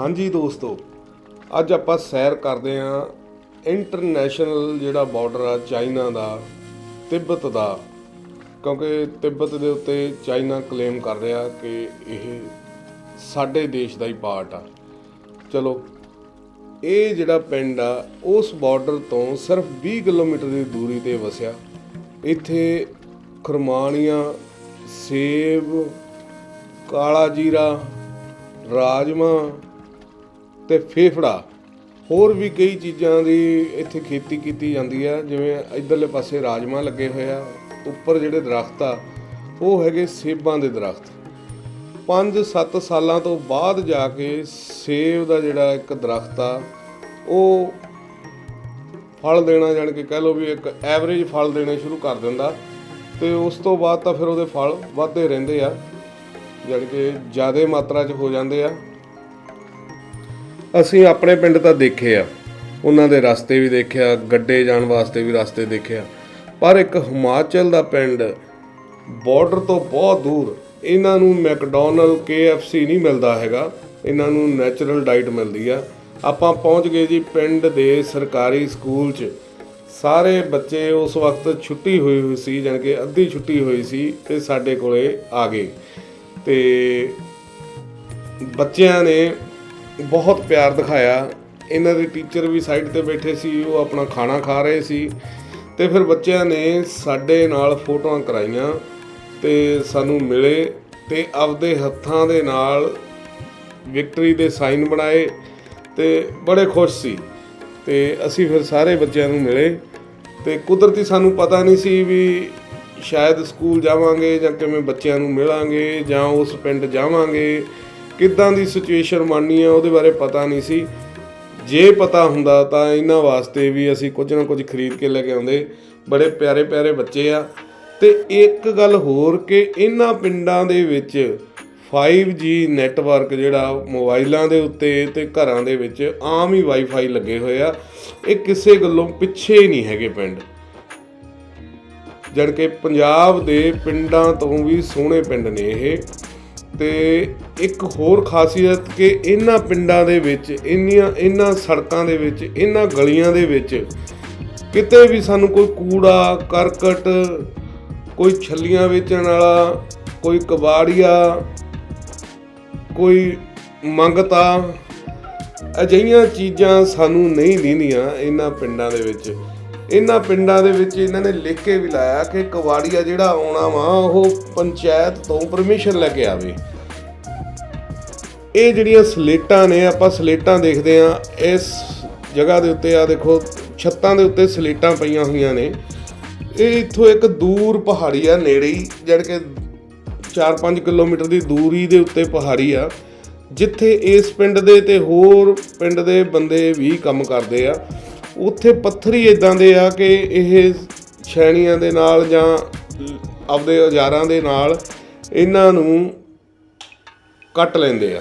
ਹਾਂਜੀ ਦੋਸਤੋ, ਅੱਜ ਆਪਾਂ ਸੈਰ ਕਰਦੇ ਆਂ ਇੰਟਰਨੈਸ਼ਨਲ ਜਿਹੜਾ ਬਾਰਡਰ ਆ ਚਾਈਨਾ ਦਾ, ਤਿੱਬਤ ਦਾ। ਕਿਉਂਕਿ ਤਿੱਬਤ ਦੇ ਉੱਤੇ ਚਾਈਨਾ ਕਲੇਮ ਕਰ ਰਿਹਾ ਕਿ ਇਹ ਸਾਡੇ ਦੇਸ਼ ਦਾ ਹੀ ਪਾਰਟ ਆ। ਚਲੋ, ਇਹ ਜਿਹੜਾ ਪਿੰਡ ਆ, ਉਸ ਬਾਰਡਰ ਤੋਂ ਸਿਰਫ 20 ਕਿਲੋਮੀਟਰ ਦੀ ਦੂਰੀ ਤੇ ਵਸਿਆ। ਇੱਥੇ ਖਰਮਾਣੀਆਂ ਸੇਬ, ਕਾਲਾ ਜੀਰਾ ਰਾਜਮਾ ਤੇ ਫੇਫੜਾ, ਹੋਰ ਵੀ ਕਈ ਚੀਜ਼ਾਂ ਦੀ ਇੱਥੇ ਖੇਤੀ ਕੀਤੀ ਜਾਂਦੀ ਆ, ਜਿਵੇਂ ਇਧਰਲੇ ਪਾਸੇ ਰਾਜਮਾ ਲੱਗੇ ਹੋਏ ਆ, ਉੱਪਰ ਜਿਹੜੇ ਦਰਖਤ ਆ, ਉਹ ਹੈਗੇ ਸੇਬਾਂ ਦੇ ਦਰਖਤ। 5-7 ਸਾਲਾਂ ਤੋਂ ਬਾਅਦ ਜਾ ਕੇ ਸੇਬ ਦਾ ਜਿਹੜਾ ਇੱਕ ਦਰਖਤ ਆ, ਉਹ ਫਲ ਦੇਣਾ, ਜਾਣ ਕੇ ਕਹਿ ਲਓ ਵੀ ਇੱਕ ਐਵਰੇਜ ਫਲ ਦੇਣੇ ਸ਼ੁਰੂ ਕਰ ਦਿੰਦਾ, ਤੇ ਉਸ ਤੋਂ ਬਾਅਦ ਤਾਂ ਫਿਰ ਉਹਦੇ ਫਲ ਵੱਧਦੇ ਰਹਿੰਦੇ ਆ, ਜਾਣੀ ਕਿ ਜ਼ਿਆਦਾ ਮਾਤਰਾ 'ਚ ਹੋ ਜਾਂਦੇ ਆ। ਅਸੀਂ ਆਪਣੇ ਪਿੰਡ ਤਾਂ ਦੇਖੇ ਆ। ਉਹਨਾਂ ਦੇ ਰਸਤੇ ਵੀ ਦੇਖਿਆ, ਗੱਡੇ ਜਾਣ ਵਾਸਤੇ ਵੀ ਰਸਤੇ ਦੇਖਿਆ। ਪਰ ਇੱਕ ਹਿਮਾਚਲ ਦਾ ਪਿੰਡ ਬਾਰਡਰ ਤੋਂ ਬਹੁਤ ਦੂਰ, ਇਹਨਾਂ ਨੂੰ ਮੈਕਡੋਨਲ KFC ਨਹੀਂ ਮਿਲਦਾ ਹੈਗਾ। ਇਹਨਾਂ ਨੂੰ ਨੈਚੁਰਲ ਡਾਈਟ ਮਿਲਦੀ ਆ। ਆਪਾਂ ਪਹੁੰਚ ਗਏ ਜੀ ਪਿੰਡ ਦੇ ਸਰਕਾਰੀ ਸਕੂਲ 'ਚ। ਸਾਰੇ ਬੱਚੇ ਉਸ ਵਕਤ ਛੁੱਟੀ ਹੋਈ ਹੋਈ ਸੀ, ਜਾਣੀ ਕਿ ਅੱਧੀ ਛੁੱਟੀ ਹੋਈ ਸੀ ਤੇ ਸਾਡੇ ਕੋਲੇ ਆ ਗਏ। ਤੇ ਬੱਚਿਆਂ ਨੇ ਬਹੁਤ ਪਿਆਰ ਦਿਖਾਇਆ। ਇਹਨਾਂ ਦੇ ਟੀਚਰ ਵੀ ਸਾਈਡ ਤੇ ਬੈਠੇ ਸੀ, ਉਹ ਆਪਣਾ ਖਾਣਾ ਖਾ ਰਹੇ ਸੀ ਤੇ ਫਿਰ ਬੱਚਿਆਂ ਨੇ ਸਾਡੇ ਨਾਲ ਫੋਟੋਆਂ ਕਰਾਈਆਂ ਤੇ ਸਾਨੂੰ ਮਿਲੇ ਤੇ ਆਪਦੇ ਹੱਥਾਂ ਦੇ ਨਾਲ ਵਿਕਟਰੀ ਦੇ ਸਾਈਨ ਬਣਾਏ ਤੇ ਬੜੇ ਖੁਸ਼ ਸੀ ਤੇ ਅਸੀਂ ਫਿਰ ਸਾਰੇ ਬੱਚਿਆਂ ਨੂੰ ਮਿਲੇ ਤੇ ਕੁਦਰਤੀ ਸਾਨੂੰ ਪਤਾ ਨਹੀਂ ਸੀ ਵੀ ਸ਼ਾਇਦ ਸਕੂਲ ਜਾਵਾਂਗੇ ਜਾਂ ਕਿਵੇਂ ਬੱਚਿਆਂ ਨੂੰ ਮਿਲਾਂਗੇ ਜਾਂ ਉਸ ਪਿੰਡ ਜਾਵਾਂਗੇ। ਕਿੱਦਾਂ ਦੀ ਸਿਚੁਏਸ਼ਨ ਬਣਨੀ ਆ, ਉਹਦੇ ਬਾਰੇ ਪਤਾ ਨਹੀਂ ਸੀ। ਜੇ ਪਤਾ ਹੁੰਦਾ ਤਾਂ ਇਹਨਾਂ ਵਾਸਤੇ ਵੀ ਅਸੀਂ ਕੁਝ ਨਾ ਕੁਝ ਖਰੀਦ ਕੇ ਲੈ ਕੇ ਆਉਂਦੇ। ਬੜੇ ਪਿਆਰੇ ਪਿਆਰੇ ਬੱਚੇ ਆ। ਤੇ ਇੱਕ ਗੱਲ ਹੋਰ ਕਿ ਇਹਨਾਂ ਪਿੰਡਾਂ ਦੇ ਵਿੱਚ 5G ਨੈਟਵਰਕ ਜਿਹੜਾ ਮੋਬਾਈਲਾਂ ਦੇ ਉੱਤੇ ਤੇ ਘਰਾਂ ਦੇ ਵਿੱਚ ਆਮ ਹੀ ਵਾਈਫਾਈ ਲੱਗੇ ਹੋਏ ਆ। ਇਹ ਕਿਸੇ ਗੱਲੋਂ ਪਿੱਛੇ ਨਹੀਂ ਹੈਗੇ ਪਿੰਡ। ਜਦ ਕਿ ਪੰਜਾਬ ਦੇ ਪਿੰਡਾਂ ਤੋਂ ਵੀ ਸੋਹਣੇ ਪਿੰਡ ਨੇ ਇਹ। ਤੇ ਇੱਕ ਹੋਰ ਖਾਸੀਅਤ ਕਿ ਇਹਨਾਂ ਪਿੰਡਾਂ ਦੇ ਵਿੱਚ, ਇੰਨੀਆਂ, ਇਹਨਾਂ ਸੜਕਾਂ ਦੇ ਵਿੱਚ, ਇਹਨਾਂ ਗਲੀਆਂ ਦੇ ਵਿੱਚ ਕਿਤੇ ਵੀ ਸਾਨੂੰ ਕੋਈ ਕੂੜਾ, ਕਰਕਟ, ਕੋਈ ਛੱਲੀਆਂ ਵੇਚਣ ਵਾਲਾ, ਕੋਈ ਕਬਾੜੀਆ, ਕੋਈ ਮੰਗਤਾ, ਅਜਿਹੀਆਂ ਚੀਜ਼ਾਂ ਸਾਨੂੰ ਨਹੀਂ ਦਿੰਦੀਆਂ ਇਹਨਾਂ ਪਿੰਡਾਂ ਦੇ ਵਿੱਚ। ਇਹਨਾਂ ਪਿੰਡਾਂ ਦੇ ਵਿੱਚ ਇਹਨਾਂ ਨੇ ਲਿਖ ਕੇ ਵੀ ਲਾਇਆ ਕਿ ਕਵਾੜੀਆ ਜਿਹੜਾ ਆਉਣਾ ਵਾ, ਉਹ ਪੰਚਾਇਤ ਤੋਂ ਪਰਮਿਸ਼ਨ ਲੈ ਕੇ ਆਵੇ। ਇਹ ਜਿਹੜੀਆਂ ਸਲੇਟਾਂ ਨੇ, ਆਪਾਂ ਸਲੇਟਾਂ ਦੇਖਦੇ ਆ ਇਸ ਜਗ੍ਹਾ ਦੇ ਉੱਤੇ ਆ ਦੇਖੋ, ਛੱਤਾਂ ਦੇ ਉੱਤੇ ਸਲੇਟਾਂ ਪਈਆਂ ਹੋਈਆਂ ਨੇ। ਇਹ ਇੱਥੋਂ ਇੱਕ ਦੂਰ ਪਹਾੜੀ ਆ, ਨੇੜੇ ਹੀ ਜਦ ਕਿ 4-5 ਕਿਲੋਮੀਟਰ ਦੀ ਦੂਰੀ ਦੇ ਉੱਤੇ ਪਹਾੜੀ ਆ। ਜਿੱਥੇ ਇਸ ਪਿੰਡ ਦੇ ਤੇ ਹੋਰ ਪਿੰਡ ਦੇ ਬੰਦੇ ਵੀ ਕੰਮ ਕਰਦੇ ਆ। ਉੱਥੇ ਪੱਥਰ ਹੀ ਇਦਾਂ ਦੇ ਆ ਕਿ ਇਹ ਛੈਣੀਆਂ ਦੇ ਨਾਲ ਜਾਂ ਆਪਦੇ ਔਜ਼ਾਰਾਂ ਦੇ ਨਾਲ ਇਹਨਾਂ ਨੂੰ ਕੱਟ ਲੈਂਦੇ ਆ।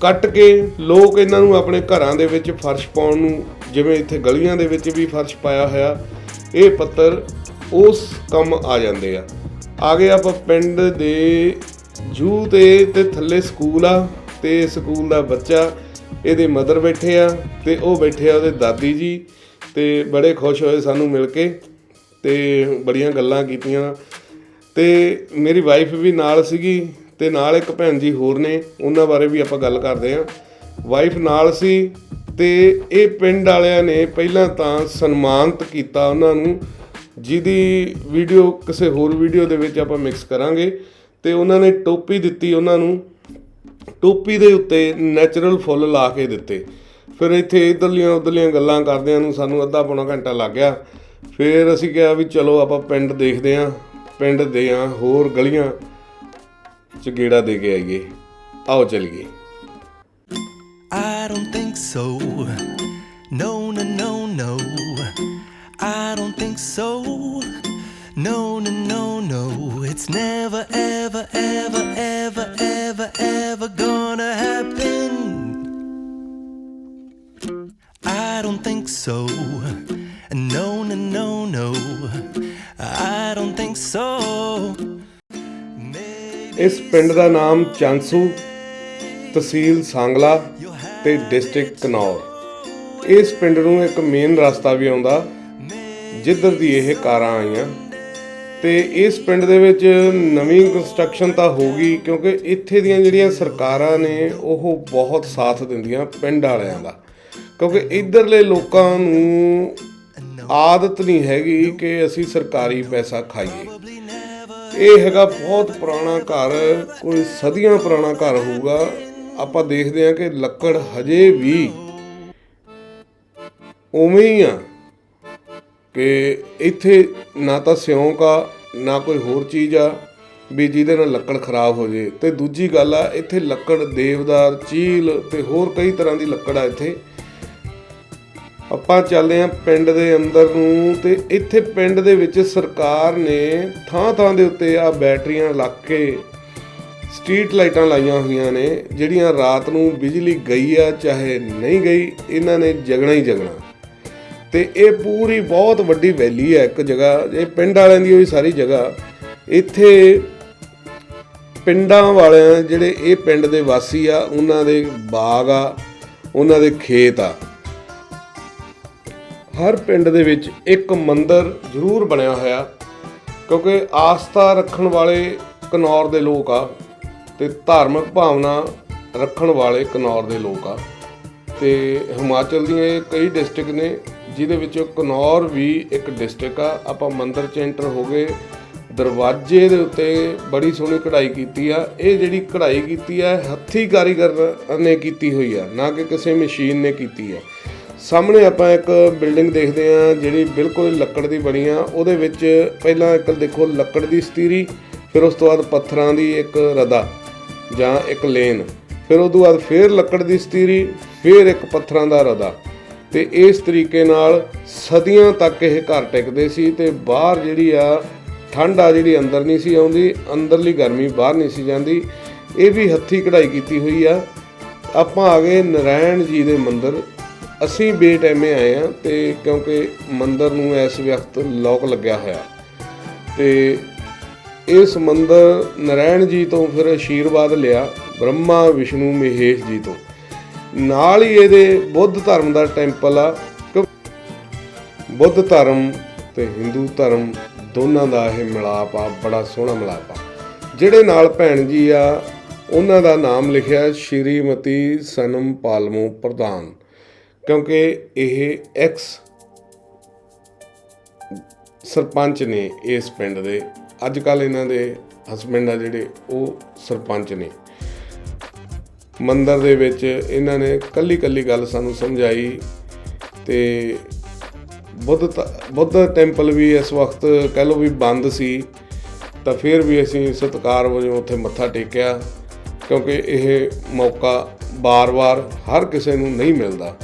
ਕੱਟ ਕੇ ਲੋਕ ਇਹਨਾਂ ਨੂੰ ਆਪਣੇ ਘਰਾਂ ਦੇ ਵਿੱਚ ਫਰਸ਼ ਪਾਉਣ ਨੂੰ, ਜਿਵੇਂ ਇੱਥੇ ਗਲੀਆਂ ਦੇ ਵਿੱਚ ਵੀ ਫਰਸ਼ ਪਾਇਆ ਹੋਇਆ, ਇਹ ਪੱਤਰ ਉਸ ਕੰਮ ਆ ਜਾਂਦੇ ਆ। ਆ ਗਏ ਆਪਾਂ ਪਿੰਡ ਦੇ ਜੂ ਤੇ ਤੇ ਥੱਲੇ ਸਕੂਲ ਆ, ਤੇ ਸਕੂਲ ਦਾ ਬੱਚਾ ਇਹਦੇ ਮਦਰ ਬੈਠੇ ਆ ਤੇ ਉਹ ਬੈਠੇ ਆ ਉਹਦੇ ਦਾਦੀ ਜੀ ਤੇ ਬੜੇ ਖੁਸ਼ ਹੋਏ ਸਾਨੂੰ ਮਿਲ ਕੇ ਤੇ ਬੜੀਆਂ ਗੱਲਾਂ ਕੀਤੀਆਂ। ਤੇ ਮੇਰੀ ਵਾਈਫ ਵੀ ਨਾਲ ਸੀਗੀ ਤੇ ਨਾਲ ਇੱਕ ਭੈਣ ਜੀ ਹੋਰ ਨੇ, ਉਹਨਾਂ ਬਾਰੇ ਵੀ ਆਪਾਂ ਗੱਲ ਕਰਦੇ ਆਂ ਵਾਈਫ ਨਾਲ ਸੀ ਤੇ ਇਹ ਪਿੰਡ ਵਾਲਿਆਂ ਨੇ ਪਹਿਲਾਂ ਤਾਂ ਸਨਮਾਨਿਤ ਕੀਤਾ ਉਹਨਾਂ ਨੂੰ, ਜਿਹਦੀ ਵੀਡੀਓ ਕਿਸੇ ਹੋਰ ਵੀਡੀਓ ਦੇ ਵਿੱਚ ਆਪਾਂ ਮਿਕਸ ਕਰਾਂਗੇ। ਤੇ ਉਹਨਾਂ ਨੇ ਟੋਪੀ ਦਿੱਤੀ ਉਹਨਾਂ ਨੂੰ ਟੋਪੀ ਦੇ ਉੱਤੇ ਨੈਚੁਰਲ ਫੁੱਲ ਲਾ ਕੇ ਦਿੱਤੇ। ਫਿਰ ਇੱਥੇ ਇਧਰਲੀਆਂ ਉਧਰਲੀਆਂ ਗੱਲਾਂ ਕਰਦਿਆਂ ਨੂੰ ਸਾਨੂੰ ਅੱਧਾ ਪੌਣਾ ਘੰਟਾ ਲੱਗ ਗਿਆ। ਫਿਰ ਅਸੀਂ ਕਿਹਾ ਵੀ ਚਲੋ ਆਪਾਂ ਪਿੰਡ ਦੇਖਦੇ ਆਂ, ਪਿੰਡ ਦੇ ਆਂ ਹੋਰ ਗਲੀਆਂ ਚ ਗੇੜਾ ਦੇ ਕੇ ਆਈਏ। ਆਓ ਚਲੀਏ। I don't think so. ਇਸ ਪਿੰਡ ਦਾ ਨਾਮ ਚਾਂਸੂ, ਤਹਿਸੀਲ ਸਾਂਗਲਾ ਤੇ ਡਿਸਟ੍ਰਿਕਟ ਕਨੌਰ। ਇਸ ਪਿੰਡ ਨੂੰ ਇੱਕ ਮੇਨ ਰਸਤਾ ਵੀ ਆਉਂਦਾ, ਜਿੱਧਰ ਦੀ ਇਹ ਕਾਰਾਂ ਆਈਆਂ। ਤੇ ਇਸ ਪਿੰਡ ਦੇ ਵਿੱਚ ਨਵੀਂ ਕੰਸਟਰਕਸ਼ਨ ਤਾਂ ਹੋ ਗਈ, ਕਿਉਂਕਿ ਇੱਥੇ ਦੀਆਂ ਜਿਹੜੀਆਂ ਸਰਕਾਰਾਂ ਨੇ, ਉਹ ਬਹੁਤ ਸਾਥ ਦਿੰਦੀਆਂ ਪਿੰਡ ਵਾਲਿਆਂ ਦਾ। ਕਿਉਂਕਿ ਇਧਰਲੇ ਲੋਕਾਂ ਨੂੰ ਆਦਤ ਨਹੀਂ ਹੈਗੀ ਕਿ ਅਸੀਂ ਸਰਕਾਰੀ ਪੈਸਾ ਖਾਈਏ। ਇਹ ਹੈਗਾ ਬਹੁਤ ਪੁਰਾਣਾ ਘਰ, ਕੋਈ ਸਦੀਆਂ ਪੁਰਾਣਾ ਘਰ ਹੋਊਗਾ। ਆਪਾਂ ਦੇਖਦੇ ਹਾਂ ਕਿ ਲੱਕੜ ਹਜੇ ਵੀ ਉਵੇਂ ਹੀ ਆ ਕਿ ਇੱਥੇ ਨਾ ਤਾਂ ਸਿਉਂਕ ਆ, ਨਾ ਕੋਈ ਹੋਰ ਚੀਜ਼ ਆ ਵੀ ਜਿਹਦੇ ਨਾਲ ਲੱਕੜ ਖਰਾਬ ਹੋ ਜੇ। ਤੇ ਦੂਜੀ ਗੱਲ ਆ, ਇੱਥੇ ਲੱਕੜ, ਦੇਵਦਾਰ, ਚੀਲ ਤੇ ਹੋਰ ਕਈ ਤਰ੍ਹਾਂ ਦੀ ਲੱਕੜ ਆ ਇੱਥੇ ਆਪਾਂ ਚੱਲਦੇ ਆਂ ਪਿੰਡ ਦੇ ਅੰਦਰ ਨੂੰ ਤੇ ਇੱਥੇ ਪਿੰਡ ਦੇ ਵਿੱਚ ਸਰਕਾਰ ਨੇ ਥਾਂ ਥਾਂ ਦੇ ਉੱਤੇ ਆ ਬੈਟਰੀਆਂ ਲੱਗ ਕੇ ਸਟਰੀਟ ਲਾਈਟਾਂ ਲਾਈਆਂ ਹੋਈਆਂ ਨੇ, ਜਿਹੜੀਆਂ ਰਾਤ ਨੂੰ ਬਿਜਲੀ ਗਈ ਆ ਚਾਹੇ ਨਹੀਂ ਗਈ, ਇਹਨਾਂ ਨੇ ਜਗਣਾ ਹੀ ਜਗਣਾ। ਤੇ ਇਹ ਪੂਰੀ ਬਹੁਤ ਵੱਡੀ ਵੈਲੀ ਹੈ ਇੱਕ ਜਗ੍ਹਾ, ਇਹ ਪਿੰਡ ਵਾਲਿਆਂ ਦੀ ਹੋਈ ਸਾਰੀ ਜਗ੍ਹਾ। ਇੱਥੇ ਪਿੰਡਾਂ ਵਾਲਿਆਂ, ਜਿਹੜੇ ਇਹ ਪਿੰਡ ਦੇ ਵਾਸੀ ਆ, ਉਹਨਾਂ ਦੇ ਬਾਗ ਆ, ਉਹਨਾਂ ਦੇ ਖੇਤ ਆ। ਹਰ ਪਿੰਡ ਦੇ ਵਿੱਚ ਇੱਕ ਮੰਦਿਰ ਜ਼ਰੂਰ ਬਣਿਆ ਹੋਇਆ, ਕਿਉਂਕਿ ਆਸਥਾ ਰੱਖਣ ਵਾਲੇ ਕਨੌਰ ਦੇ ਲੋਕ ਆ ਤੇ ਧਾਰਮਿਕ ਭਾਵਨਾ ਰੱਖਣ ਵਾਲੇ ਕਨੌਰ ਦੇ ਲੋਕ ਆ। ਤੇ ਹਿਮਾਚਲ ਦੀਆਂ ਇਹ ਕਈ ਡਿਸਟ੍ਰਿਕਟ ਨੇ, ਜਿਹਦੇ ਵਿੱਚੋਂ ਕਨੌਰ ਵੀ ਇੱਕ ਡਿਸਟ੍ਰਿਕਟ ਆ। ਆਪਾਂ ਮੰਦਿਰ ਚ ਐਂਟਰ ਹੋ ਗਏ, ਦਰਵਾਜ਼ੇ ਦੇ ਉੱਤੇ ਬੜੀ ਸੋਹਣੀ ਕਢਾਈ ਕੀਤੀ ਆ। ਇਹ ਜਿਹੜੀ ਕਢਾਈ ਕੀਤੀ ਆ, ਹੱਥੀ ਕਾਰੀਗਰ ਨੇ ਕੀਤੀ ਹੋਈ ਆ, ਨਾ ਕਿ ਕਿਸੇ ਮਸ਼ੀਨ ਨੇ ਕੀਤੀ ਆ। ਸਾਹਮਣੇ ਆਪਾਂ ਇੱਕ ਬਿਲਡਿੰਗ ਦੇਖਦੇ ਆ ਜਿਹੜੀ ਬਿਲਕੁਲ ਲੱਕੜ ਦੀ ਬਣੀ ਆ। ਉਹਦੇ ਵਿੱਚ ਪਹਿਲਾਂ ਇੱਕ ਦੇਖੋ ਲੱਕੜ ਦੀ ਸਤੀਰੀ, ਫਿਰ ਉਸ ਤੋਂ ਬਾਅਦ ਪੱਥਰਾਂ ਦੀ ਇੱਕ ਰਦਾ ਜਾਂ ਇੱਕ ਲੇਨ। ਫਿਰ ਉਸ ਤੋਂ ਬਾਅਦ ਫੇਰ ਲੱਕੜ ਦੀ ਸਤੀਰੀ, ਫੇਰ ਇੱਕ ਪੱਥਰਾਂ ਦਾ ਰਦਾ। ਤੇ ਇਸ ਤਰੀਕੇ ਨਾਲ ਸਦੀਆਂ ਤੱਕ ਇਹ ਘਰ ਟਿਕਦੇ ਸੀ ਤੇ ਬਾਹਰ ਜਿਹੜੀ ਆ, ਠੰਡ ਆ ਜਿਹੜੀ ਅੰਦਰ ਨਹੀਂ ਸੀ ਆਉਂਦੀ, ਅੰਦਰਲੀ ਗਰਮੀ ਬਾਹਰ ਨਹੀਂ ਸੀ ਜਾਂਦੀ। ਇਹ ਵੀ ਹੱਥੀ ਕਢਾਈ ਕੀਤੀ ਹੋਈ ਆ। ਆਪਾਂ ਆ ਗਏ ਨਰਾਇਣ ਜੀ ਦੇ ਮੰਦਿਰ। ਅਸੀਂ ਬੇਟਾਈਮੇ ਆਏ ਆ ਤੇ ਕਿਉਂਕਿ ਮੰਦਰ ਨੂੰ ਇਸ ਵਕਤ ਲੋਕ ਲੱਗਿਆ ਹੋਇਆ। ਤੇ ਇਸ ਮੰਦਰ ਨਰਾਇਣ ਜੀ ਤੋਂ ਫਿਰ ਆਸ਼ੀਰਵਾਦ ਲਿਆ, ਬ੍ਰਹਮਾ, ਵਿਸ਼ਨੂੰ, ਮਹੇਸ਼ ਜੀ ਤੋਂ। ਨਾਲ ਹੀ ਇਹਦੇ ਬੁੱਧ ਧਰਮ ਦਾ ਟੈਂਪਲ ਆ ਕਿਉਂ- ਬੁੱਧ ਧਰਮ ਤੇ ਹਿੰਦੂ ਧਰਮ ਦੋਨਾਂ ਦਾ ਇਹ ਮਿਲਾਪ ਆ, ਬੜਾ ਸੋਹਣਾ ਮਿਲਾਪ ਆ। ਜਿਹੜੇ ਨਾਲ ਭੈਣ ਜੀ ਆ, ਉਹਨਾਂ ਦਾ ਨਾਮ ਲਿਖਿਆ ਸ਼੍ਰੀਮਤੀ ਸਨਮ ਪਾਲਮੋ ਪ੍ਰਧਾਨ। ਕਿਉਂਕਿ ਇਹ ਐਕਸ ਸਰਪੰਚ ਨੇ ਇਸ ਪਿੰਡ ਦੇ। ਅੱਜ ਕੱਲ ਇਹਨਾਂ ਦੇ ਹਸਬੰਡ ਆ ਜਿਹੜੇ, ਉਹ ਸਰਪੰਚ ਨੇ। ਮੰਦਰ ਦੇ ਵਿੱਚ ਇਹਨਾਂ ਨੇ ਕੱਲੀ ਕੱਲੀ ਗੱਲ ਸਾਨੂੰ ਸਮਝਾਈ ਤੇ ਬੁੱਧ ਤ- ਬੁੱਧ ਟੈਂਪਲ ਵੀ ਇਸ ਵਕਤ ਕਹਿ ਲਓ ਵੀ ਬੰਦ ਸੀ, ਤਾਂ ਫਿਰ ਵੀ ਅਸੀਂ ਸਤਿਕਾਰ ਵਜੋਂ ਉੱਥੇ ਮੱਥਾ ਟੇਕਿਆ ਕਿਉਂਕਿ ਇਹ ਮੌਕਾ ਬਾਰ-ਬਾਰ ਹਰ ਕਿਸੇ ਨੂੰ ਨਹੀਂ ਮਿਲਦਾ।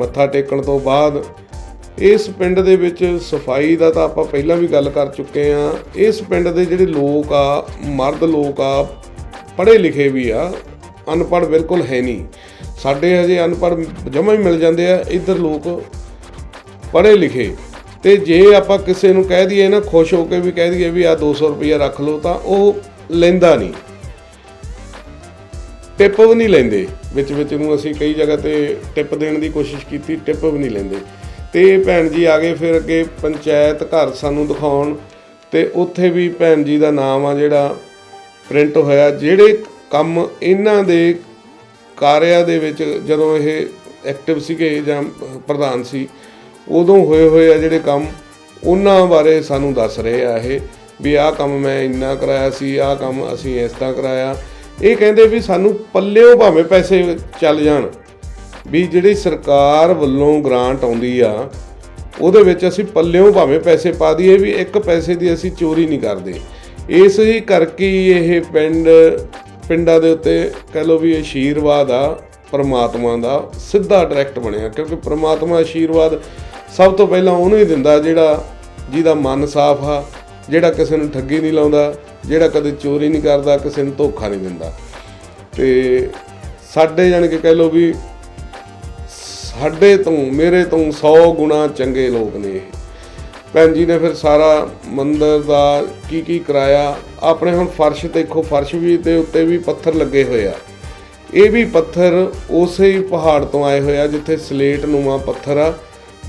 ਮੱਥਾ ਟੇਕਣ ਤੋਂ ਬਾਅਦ ਇਸ ਪਿੰਡ ਦੇ ਵਿੱਚ ਸਫ਼ਾਈ ਦਾ ਤਾਂ ਆਪਾਂ ਪਹਿਲਾਂ ਵੀ ਗੱਲ ਕਰ ਚੁੱਕੇ ਆ ਇਸ ਪਿੰਡ ਦੇ ਜਿਹੜੇ ਲੋਕ ਆ, ਮਰਦ ਲੋਕ ਆ, ਪੜ੍ਹੇ ਲਿਖੇ ਵੀ ਆ, ਅਨਪੜ੍ਹ ਬਿਲਕੁਲ ਹੈ ਨਹੀਂ। ਸਾਡੇ ਹਜੇ ਅਨਪੜ੍ਹ ਜਮਾ ਹੀ ਮਿਲ ਜਾਂਦੇ ਆ, ਇੱਧਰ ਲੋਕ ਪੜ੍ਹੇ ਲਿਖੇ। ਤੇ ਜੇ ਆਪਾਂ ਕਿਸੇ ਨੂੰ ਕਹਿ ਦਈਏ ਨਾ, ਖੁਸ਼ ਹੋ ਕੇ ਵੀ ਕਹਿ ਦਈਏ ਵੀ ਆ 200 ਰੁਪਇਆ ਰੱਖ ਲਓ ਤਾਂ ਉਹ ਲੈਂਦਾ ਨਹੀਂ। ਟਿਪ ਵੀ ਨਹੀਂ ਲੈਂਦੇ। ਵਿੱਚ ਵਿੱਚ ਨੂੰ ਅਸੀਂ ਕਈ ਜਗ੍ਹਾ ਤੇ ਟਿਪ ਦੇਣ ਦੀ ਕੋਸ਼ਿਸ਼ ਕੀਤੀ, ਟਿਪ ਵੀ ਨਹੀਂ ਲੈਂਦੇ। ਤੇ ਭੈਣ ਜੀ ਆ ਗਏ ਫਿਰ ਅੱਗੇ ਪੰਚਾਇਤ ਘਰ ਸਾਨੂੰ ਦਿਖਾਉਣ ਤੇ ਉੱਥੇ ਵੀ ਭੈਣ ਜੀ ਦਾ ਨਾਮ ਆ ਜਿਹੜਾ ਪ੍ਰਿੰਟ ਹੋਇਆ, ਜਿਹੜੇ ਕੰਮ ਇਹਨਾਂ ਦੇ ਕਾਰਿਆ ਦੇ ਵਿੱਚ ਜਦੋਂ ਇਹ ਐਕਟਿਵ ਸੀਗੇ ਜਾਂ ਪ੍ਰਧਾਨ ਸੀ, ਉਦੋਂ ਹੋਏ ਹੋਏ ਆ ਜਿਹੜੇ ਕੰਮ, ਉਹਨਾਂ ਬਾਰੇ ਸਾਨੂੰ ਦੱਸ ਰਹੇ ਆ ਇਹ ਵੀ ਆਹ ਕੰਮ ਮੈਂ ਇੰਨਾ ਕਰਾਇਆ ਸੀ, ਆਹ ਕੰਮ ਅਸੀਂ ਇਸ ਤਰ੍ਹਾਂ ਕਰਾਇਆ। ਇਹ ਕਹਿੰਦੇ ਵੀ ਸਾਨੂੰ ਪੱਲਿਓਂ ਭਾਵੇਂ ਪੈਸੇ ਚੱਲ ਜਾਣ, ਵੀ ਜਿਹੜੀ ਸਰਕਾਰ ਵੱਲੋਂ ਗ੍ਰਾਂਟ ਆਉਂਦੀ ਆ, ਉਹਦੇ ਵਿੱਚ ਅਸੀਂ ਪੱਲਿਓਂ ਭਾਵੇਂ ਪੈਸੇ ਪਾ ਦਈਏ, ਵੀ ਇੱਕ ਪੈਸੇ ਦੀ ਅਸੀਂ ਚੋਰੀ ਨਹੀਂ ਕਰਦੇ। ਇਸ ਹੀ ਕਰਕੇ ਇਹ ਪਿੰਡ, ਪਿੰਡਾਂ ਦੇ ਉੱਤੇ ਕਹਿ ਲਓ ਵੀ ਆਸ਼ੀਰਵਾਦ ਆ, ਪਰਮਾਤਮਾ ਦਾ ਸਿੱਧਾ ਡਾਇਰੈਕਟ ਬਣਿਆ, ਕਿਉਂਕਿ ਪਰਮਾਤਮਾ ਆਸ਼ੀਰਵਾਦ ਸਭ ਤੋਂ ਪਹਿਲਾਂ ਉਹਨੂੰ ਹੀ ਦਿੰਦਾ ਜਿਹੜਾ ਜਿਹਦਾ ਮਨ ਸਾਫ਼ ਆ ਜਿਹੜਾ ਕਿਸੇ ਨੂੰ ਠੱਗੀ ਨਹੀਂ ਲਾਉਂਦਾ, ਜਿਹੜਾ ਕਦੇ ਚੋਰੀ ਨਹੀਂ ਕਰਦਾ, ਕਿਸੇ ਨੂੰ ਧੋਖਾ ਨਹੀਂ ਦਿੰਦਾ। ਤੇ ਸਾਡੇ ਜਾਣ ਕਿ ਕਹਿ ਲਓ ਵੀ ਸਾਡੇ ਤੋਂ, ਮੇਰੇ ਤੋਂ 100 ਗੁਣਾ ਚੰਗੇ ਲੋਕ ਨੇ ਇਹ। ਭੈਣ ਜੀ ਨੇ ਫਿਰ ਸਾਰਾ ਮੰਦਰ ਦਾ ਕੀ ਕੀ ਕਰਾਇਆ? ਆਪਣੇ ਹੁਣ ਫਰਸ਼ ਦੇਖੋ, ਫਰਸ਼ ਵੀ ਤੇ ਉੱਤੇ ਵੀ ਪੱਥਰ ਲੱਗੇ ਹੋਏ ਆ। ਇਹ ਵੀ ਪੱਥਰ ਉਸੇ ਹੀ ਪਹਾੜ ਤੋਂ ਆਏ ਹੋਏ ਆ, ਜਿੱਥੇ ਸਲੇਟ ਨੂਮਾ ਪੱਥਰ ਆ,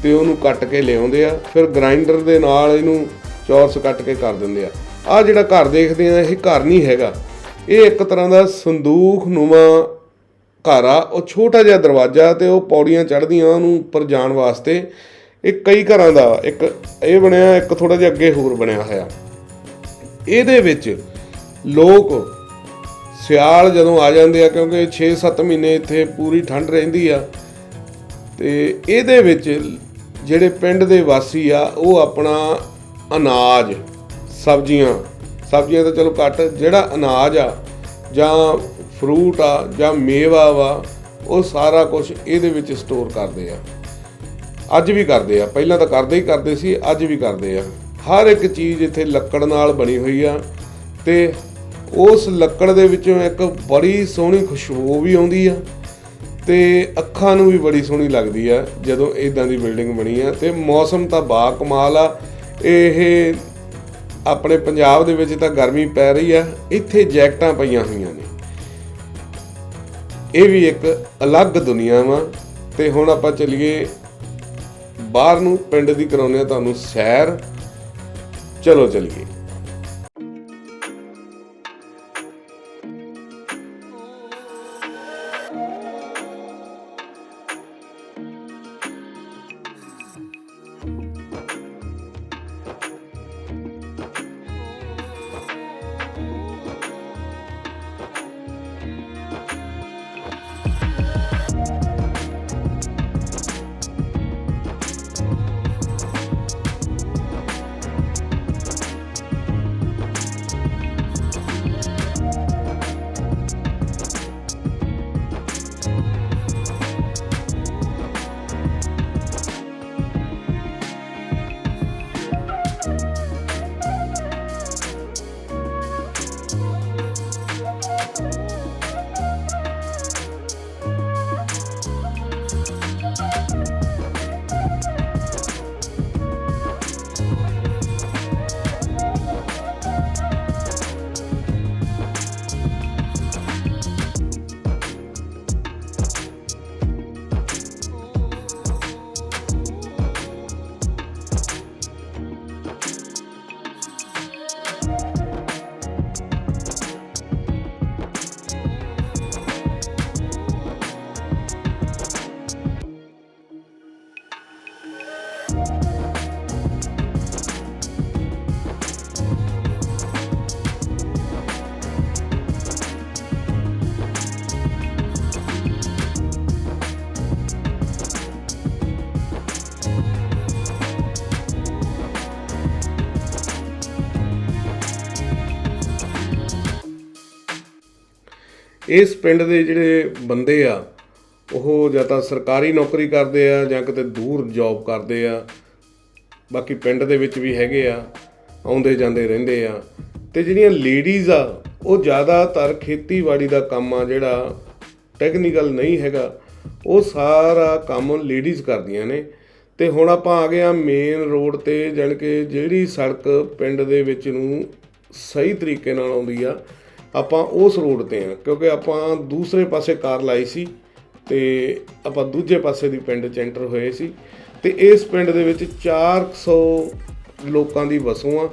ਤੇ ਉਹਨੂੰ ਕੱਟ ਕੇ ਲਿਆਉਂਦੇ ਆ। ਫਿਰ ਗ੍ਰਾਈਂਡਰ ਦੇ ਨਾਲ ਇਹਨੂੰ ਚੌਰਸ ਕੱਟ ਕੇ ਕਰ ਦਿੰਦੇ ਆ। ਆ ਜਿਹੜਾ ਘਰ ਦੇਖਦੇ ਆ, ਇਹ ਘਰ ਨਹੀਂ ਹੈਗਾ। ਇਹ ਇੱਕ ਤਰ੍ਹਾਂ ਦਾ ਸੰਦੂਖ ਨੂਮਾ ਘਰ ਆ। ਉਹ ਛੋਟਾ ਜਿਹਾ ਦਰਵਾਜ਼ਾ ਤੇ ਉਹ ਪੌੜੀਆਂ ਚੜ੍ਹਦੀਆਂ ਉਹਨੂੰ ਉੱਪਰ ਜਾਣ ਵਾਸਤੇ। ਇਹ ਕਈ ਘਰਾਂ ਦਾ ਇੱਕ, ਇਹ ਬਣਿਆ, ਇੱਕ ਥੋੜਾ ਜਿਹਾ ਅੱਗੇ ਹੋਰ ਬਣਿਆ ਹੋਇਆ। ਇਹਦੇ ਵਿੱਚ ਲੋਕ ਸਿਆਲ ਜਦੋਂ ਆ ਜਾਂਦੇ ਆ, ਕਿਉਂਕਿ 6-7 ਮਹੀਨੇ ਇੱਥੇ ਪੂਰੀ ਠੰਡ ਰਹਿੰਦੀ ਆ। ਤੇ ਇਹਦੇ ਵਿੱਚ ਜਿਹੜੇ ਪਿੰਡ ਦੇ ਵਾਸੀ ਆ, ਉਹ ਆਪਣਾ ਅਨਾਜ, ਸਬਜ਼ੀਆਂ। ਸਬਜ਼ੀਆਂ ਤਾਂ ਚਲੋ ਘੱਟ, ਜਿਹੜਾ ਅਨਾਜ ਆ, ਜਾਂ ਫਰੂਟ ਆ, ਜਾਂ ਮੇਵਾ ਵਾ, ਉਹ ਸਾਰਾ ਕੁਝ ਇਹਦੇ ਵਿੱਚ ਸਟੋਰ ਕਰਦੇ ਆ। ਅੱਜ ਵੀ ਕਰਦੇ ਆ। ਪਹਿਲਾਂ ਤਾਂ ਕਰਦੇ ਹੀ ਕਰਦੇ ਸੀ, ਅੱਜ ਵੀ ਕਰਦੇ ਆ। ਹਰ ਇੱਕ ਚੀਜ਼ ਇੱਥੇ ਲੱਕੜ ਨਾਲ ਬਣੀ ਹੋਈ ਆ ਤੇ ਉਸ ਲੱਕੜ ਦੇ ਵਿੱਚੋਂ ਇੱਕ ਬੜੀ ਸੋਹਣੀ ਖੁਸ਼ਬੂ ਵੀ ਆਉਂਦੀ ਆ ਤੇ ਅੱਖਾਂ ਨੂੰ ਵੀ ਬੜੀ ਸੋਹਣੀ ਲੱਗਦੀ ਆ ਜਦੋਂ ਇਦਾਂ ਦੀ ਬਿਲਡਿੰਗ ਬਣੀ ਆ ਤੇ ਮੌਸਮ ਤਾਂ ਬਾ ਕਮਾਲ ਆ। ਇਹ ਆਪਣੇ ਪੰਜਾਬ ਦੇ ਵਿੱਚ ਤਾਂ ਗਰਮੀ ਪੈ ਰਹੀ ਆ, ਇੱਥੇ ਜੈਕਟਾਂ ਪਈਆਂ ਹੋਈਆਂ ਨੇ। ਇਹ ਵੀ ਇੱਕ ਅਲੱਗ ਦੁਨੀਆ ਵਾ, ਤੇ ਹੁਣ ਆਪਾਂ ਚੱਲੀਏ ਬਾਹਰ ਨੂੰ, ਪਿੰਡ ਦੀ ਕਰਾਉਂਦੇ ਆ ਤੁਹਾਨੂੰ ਸੈਰ। ਚਲੋ ਚੱਲੀਏ। ਇਸ ਪਿੰਡ ਦੇ ਜਿਹੜੇ ਬੰਦੇ ਆ, ਉਹ ਜਾਂ ਤਾਂ ਸਰਕਾਰੀ ਨੌਕਰੀ ਕਰਦੇ ਆ ਜਾਂ ਕਿਤੇ ਦੂਰ ਜੌਬ ਕਰਦੇ ਆ, ਬਾਕੀ ਪਿੰਡ ਦੇ ਵਿੱਚ ਵੀ ਹੈਗੇ ਆ, ਆਉਂਦੇ ਜਾਂਦੇ ਰਹਿੰਦੇ ਆ। ਤੇ ਜਿਹੜੀਆਂ ਲੇਡੀਜ਼ ਆ, ਉਹ ਜ਼ਿਆਦਾਤਰ ਖੇਤੀਬਾੜੀ ਦਾ ਕੰਮ ਆ ਜਿਹੜਾ ਟੈਕਨੀਕਲ ਨਹੀਂ ਹੈਗਾ, ਉਹ ਸਾਰਾ ਕੰਮ ਲੇਡੀਜ਼ ਕਰਦੀਆਂ ਨੇ। ਤੇ ਹੁਣ ਆਪਾਂ ਆ ਗਏ ਆ ਮੇਨ ਰੋਡ ਤੇ, ਜਾਣੀ ਕਿ ਜਿਹੜੀ ਸੜਕ ਪਿੰਡ ਦੇ ਵਿੱਚ ਨੂੰ ਸਹੀ ਤਰੀਕੇ ਨਾਲ ਆਉਂਦੀ ਆ ਆਪਾਂ ਉਸ ਰੋਡ ਤੇ ਆ, ਕਿਉਂਕਿ ਆਪਾਂ ਦੂਸਰੇ ਪਾਸੇ ਕਾਰ ਲਾਈ ਸੀ ਤੇ ਆਪਾਂ ਦੂਜੇ ਪਾਸੇ ਦੀ ਪਿੰਡ ਚ ਐਂਟਰ ਹੋਏ ਸੀ ਤੇ ਇਸ ਪਿੰਡ ਦੇ ਵਿੱਚ 400 ਲੋਕਾਂ ਦੀ ਵਸੋਂ ਆ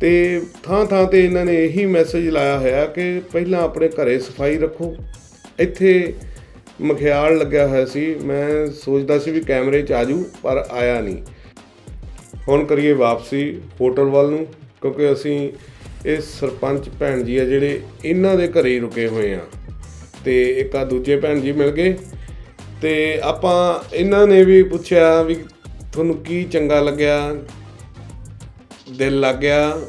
ਤੇ ਥਾਂ ਥਾਂ ਤੇ ਇਹਨਾਂ ਨੇ ਇਹੀ ਮੈਸੇਜ ਲਾਇਆ ਹੋਇਆ ਕਿ ਪਹਿਲਾਂ ਆਪਣੇ ਘਰੇ ਸਫ਼ਾਈ ਰੱਖੋ। ਇੱਥੇ ਮਖਿਆਲ ਲੱਗਿਆ ਹੋਇਆ ਸੀ। ਮੈਂ ਸੋਚਦਾ ਸੀ ਵੀ ਕੈਮਰੇ 'ਚ ਆਜੂ, ਪਰ ਆਇਆ ਨਹੀਂ। ਹੁਣ ਕਰੀਏ ਵਾਪਸੀ ਹੋਟਲ ਵੱਲ ਨੂੰ, ਕਿਉਂਕਿ ਅਸੀਂ ਇਹ ਸਰਪੰਚ ਭੈਣ ਜੀ ਆ ਜਿਹੜੇ ਇਹਨਾਂ ਦੇ ਘਰੇ ਹੀ ਰੁਕੇ ਹੋਏ ਆ। ਤੇ ਇੱਕ ਆ ਦੂਜੇ ਭੈਣ ਜੀ ਮਿਲ ਗਏ। ਤੇ ਆਪਾਂ ਇਹਨਾਂ ਨੇ ਵੀ ਪੁੱਛਿਆ ਵੀ ਤੁਹਾਨੂੰ ਕੀ ਚੰਗਾ ਲੱਗਿਆ? ਦਿਲ ਲੱਗ ਗਿਆ?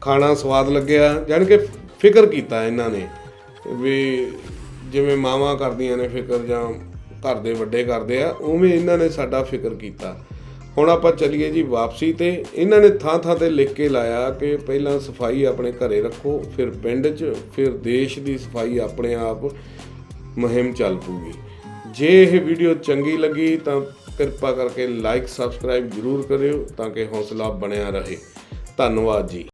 ਖਾਣਾ ਸਵਾਦ ਲੱਗਿਆ? ਜਾਣੀ ਕਿ ਫਿਕਰ ਕੀਤਾ ਇਹਨਾਂ ਨੇ ਵੀ ਜਿਵੇਂ ਮਾਵਾਂ ਕਰਦੀਆਂ ਨੇ ਫਿਕਰ ਜਾਂ ਘਰ ਦੇ ਵੱਡੇ ਕਰਦੇ ਆ, ਉਵੇਂ ਇਹਨਾਂ ਨੇ ਸਾਡਾ ਫਿਕਰ ਕੀਤਾ। ਹੁਣ ਆਪਾਂ ਚੱਲੀਏ ਜੀ ਵਾਪਸੀ ਤੇ। ਇਹਨਾਂ ਨੇ ਥਾਂ ਥਾਂ ਤੇ ਲਿਖ ਕੇ ਲਾਇਆ ਕਿ ਪਹਿਲਾਂ ਸਫ਼ਾਈ ਆਪਣੇ ਘਰੇ ਰੱਖੋ, ਫਿਰ ਪਿੰਡ 'ਚ, ਫਿਰ ਦੇਸ਼ ਦੀ ਸਫ਼ਾਈ ਆਪਣੇ ਆਪ ਮੁਹਿੰਮ ਚੱਲ ਪੂਗੀ ਜੇ ਇਹ ਵੀਡੀਓ ਚੰਗੀ ਲੱਗੀ ਤਾਂ ਕਿਰਪਾ ਕਰਕੇ ਲਾਈਕ, ਸਬਸਕ੍ਰਾਈਬ ਜ਼ਰੂਰ ਕਰਿਓ ਤਾਂ ਕਿ ਹੌਸਲਾ ਬਣਿਆ ਰਹੇ। ਧੰਨਵਾਦ ਜੀ।